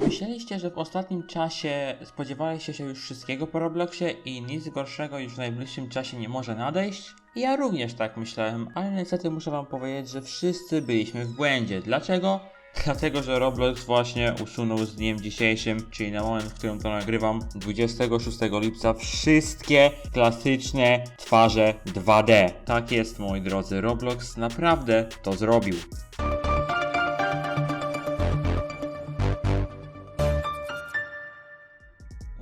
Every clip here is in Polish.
Myśleliście, że w ostatnim czasie spodziewaliście się już wszystkiego po Robloxie i nic gorszego już w najbliższym czasie nie może nadejść? Ja również tak myślałem, ale niestety muszę wam powiedzieć, że wszyscy byliśmy w błędzie. Dlaczego? Dlatego, że Roblox właśnie usunął z dniem dzisiejszym, czyli na moment, w którym to nagrywam, 26 lipca, wszystkie klasyczne twarze 2D. Tak jest, moi drodzy, Roblox naprawdę to zrobił.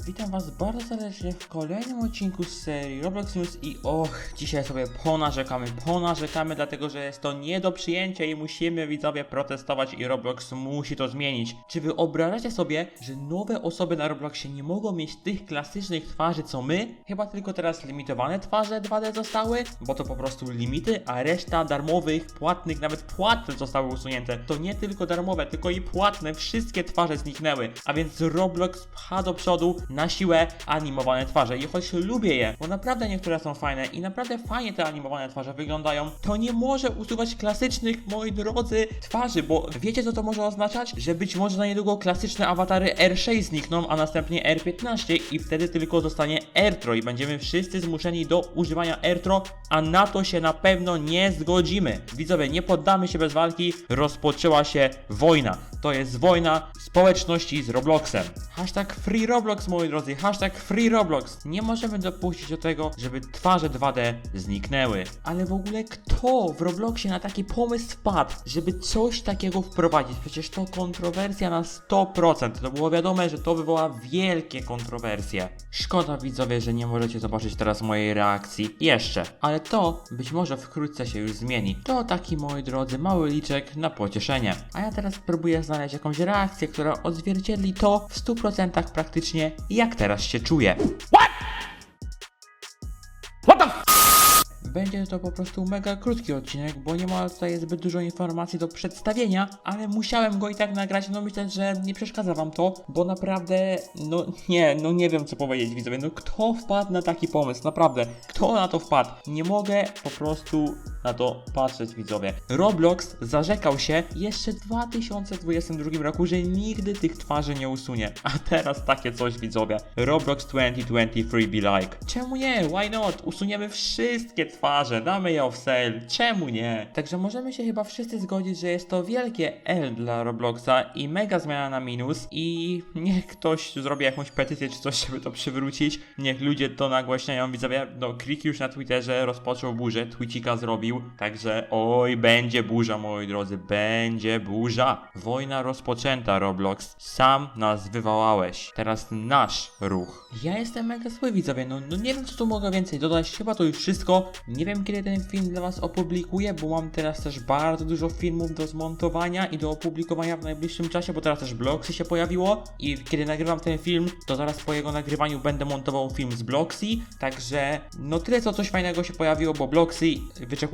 Witam Was bardzo serdecznie w kolejnym odcinku z serii Roblox News i och, dzisiaj sobie ponarzekamy, ponarzekamy, dlatego że jest to nie do przyjęcia i musimy widzowie protestować i Roblox musi to zmienić. Czy wyobrażacie sobie, że nowe osoby na Robloxie nie mogą mieć tych klasycznych twarzy co my? Chyba tylko teraz limitowane twarze 2D zostały, bo to po prostu limity, a reszta darmowych, płatnych, nawet płatne zostały usunięte. To nie tylko darmowe, tylko i płatne, wszystkie twarze zniknęły, a więc Roblox pcha do przodu na siłę animowane twarze i choć lubię je, bo naprawdę niektóre są fajne i naprawdę fajnie te animowane twarze wyglądają, to nie może usuwać klasycznych, moi drodzy, twarzy, bo wiecie co to może oznaczać? Że być może na niedługo klasyczne awatary R6 znikną, a następnie R15 i wtedy tylko zostanie Airtro i będziemy wszyscy zmuszeni do używania Airtro, a na to się na pewno nie zgodzimy. Widzowie, nie poddamy się bez walki, rozpoczęła się wojna. To jest wojna społeczności z Robloxem. Hashtag Free Roblox, moi drodzy, hashtag Free Roblox. Nie możemy dopuścić do tego, żeby twarze 2D zniknęły. Ale w ogóle kto w Robloxie na taki pomysł wpadł, żeby coś takiego wprowadzić? Przecież to kontrowersja na 100%. To było wiadome, że to wywoła wielkie kontrowersje. Szkoda widzowie, że nie możecie zobaczyć teraz mojej reakcji. Jeszcze. Ale to być może wkrótce się już zmieni. To taki, moi drodzy, mały liczek na pocieszenie. A ja teraz próbuję znaleźć jakąś reakcję, która odzwierciedli to w 100% praktycznie, jak teraz się czuję. Będzie to po prostu mega krótki odcinek, bo nie ma tutaj zbyt dużo informacji do przedstawienia, ale musiałem go i tak nagrać. No myślę, że nie przeszkadza wam to, bo naprawdę, no nie, no nie wiem co powiedzieć widzowie. No kto wpadł na taki pomysł? Naprawdę, kto na to wpadł? Nie mogę po prostu na to patrzeć widzowie. Roblox zarzekał się jeszcze w 2022 roku, że nigdy tych twarzy nie usunie. A teraz takie coś widzowie. Roblox 2023 be like. Czemu nie? Why not? Usuniemy wszystkie twarze, damy je off sale. Czemu nie? Także możemy się chyba wszyscy zgodzić, że jest to wielkie L dla Robloxa i mega zmiana na minus i niech ktoś zrobi jakąś petycję czy coś, żeby to przywrócić. Niech ludzie to nagłaśniają. Widzowie, no Krik już na Twitterze rozpoczął burzę, Twitchika zrobił, także oj, będzie burza moi drodzy, będzie burza. Wojna rozpoczęta Roblox, sam nas wywołałeś. Teraz nasz ruch. Ja jestem mega zły widzowie, no, no nie wiem co tu mogę więcej dodać, chyba to już wszystko. Nie wiem kiedy ten film dla was opublikuję, bo mam teraz też bardzo dużo filmów do zmontowania i do opublikowania w najbliższym czasie, bo teraz też Bloxy się pojawiło i kiedy nagrywam ten film, to zaraz po jego nagrywaniu będę montował film z Bloxy, także no tyle co coś fajnego się pojawiło, bo Bloxy,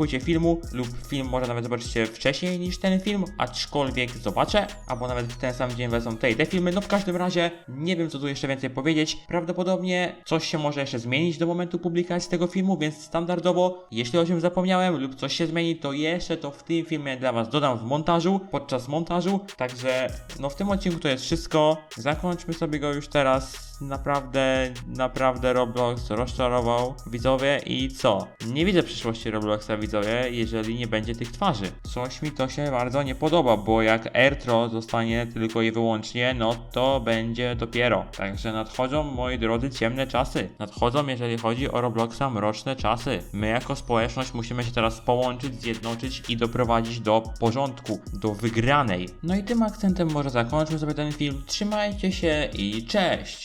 wyczekujcie filmu lub film może nawet zobaczycie wcześniej niż ten film, aczkolwiek zobaczę, albo nawet w ten sam dzień wezmą te i te filmy, no w każdym razie nie wiem co tu jeszcze więcej powiedzieć, prawdopodobnie coś się może jeszcze zmienić do momentu publikacji tego filmu, więc standardowo, jeśli o czymś zapomniałem lub coś się zmieni, to jeszcze to w tym filmie dla was dodam w montażu, podczas montażu, także no w tym odcinku to jest wszystko, zakończmy sobie go już teraz, naprawdę, naprawdę Roblox rozczarował widzowie i co? Nie widzę przyszłości Robloxa widzowie, jeżeli nie będzie tych twarzy. Coś mi to się bardzo nie podoba, bo jak Airtro zostanie tylko i wyłącznie, no to będzie dopiero. Także nadchodzą, moi drodzy, ciemne czasy. Nadchodzą, jeżeli chodzi o Robloxa, mroczne czasy. My jako społeczność musimy się teraz połączyć, zjednoczyć i doprowadzić do porządku, do wygranej. No i tym akcentem może zakończmy sobie ten film. Trzymajcie się i cześć!